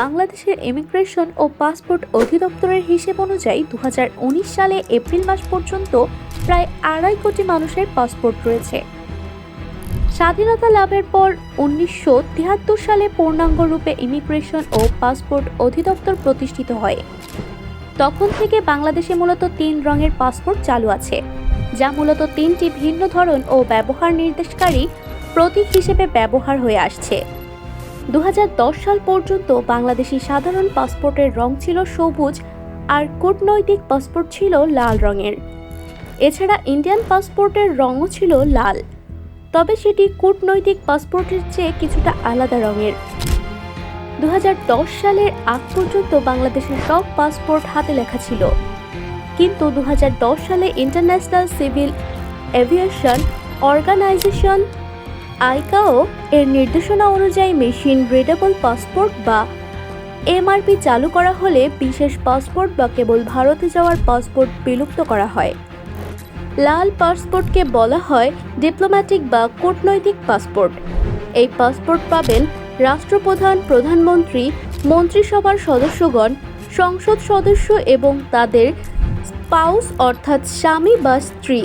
বাংলাদেশের ইমিগ্রেশন ও পাসপোর্ট অধিদপ্তরের হিসেব অনুযায়ী দু হাজার উনিশ সালে এপ্রিল মাস পর্যন্ত প্রায় আড়াই কোটি মানুষের পাসপোর্ট রয়েছে। স্বাধীনতা লাভের পর উনিশশো তিয়াত্তর সালে পূর্ণাঙ্গ রূপে ইমিগ্রেশন ও পাসপোর্ট অধিদপ্তর প্রতিষ্ঠিত হয়। তখন থেকে বাংলাদেশে মূলত তিন রঙের পাসপোর্ট চালু আছে, যা মূলত তিনটি ভিন্ন ধরন ও ব্যবহার নির্দেশকারী প্রতীক হিসেবে ব্যবহার হয়ে আসছে। দু হাজার দশ সাল পর্যন্ত বাংলাদেশি সাধারণ পাসপোর্টের রং ছিল সবুজ আর কূটনৈতিক পাসপোর্ট ছিল লাল রঙের। এছাড়া ইন্ডিয়ান পাসপোর্টের রঙও ছিল লাল, তবে সেটি কূটনৈতিক পাসপোর্টের চেয়ে কিছুটা আলাদা রঙের। দু হাজার দশ সালের আগ পর্যন্ত বাংলাদেশের সব পাসপোর্ট হাতে লেখা ছিল। কিন্তু দু হাজার দশ সালে International Civil Aviation Organization ICAO এর নির্দেশনা অনুযায়ী মেশিন রিডেবল পাসপোর্ট বা এমআরপি চালু করা হলে বিশেষ পাসপোর্ট বা কেবল ভারতে যাওয়ার পাসপোর্ট বিলুপ্ত করা হয়। লাল পাসপোর্টকে বলা হয় ডিপ্লোম্যাটিক বা কূটনৈতিক পাসপোর্ট এই পাসপোর্ট পাবেন রাষ্ট্রপ্রধান, প্রধানমন্ত্রী, মন্ত্রিসভার সদস্যগণ, সংসদ সদস্য এবং তাদের স্পাউস অর্থাৎ স্বামী বা স্ত্রী।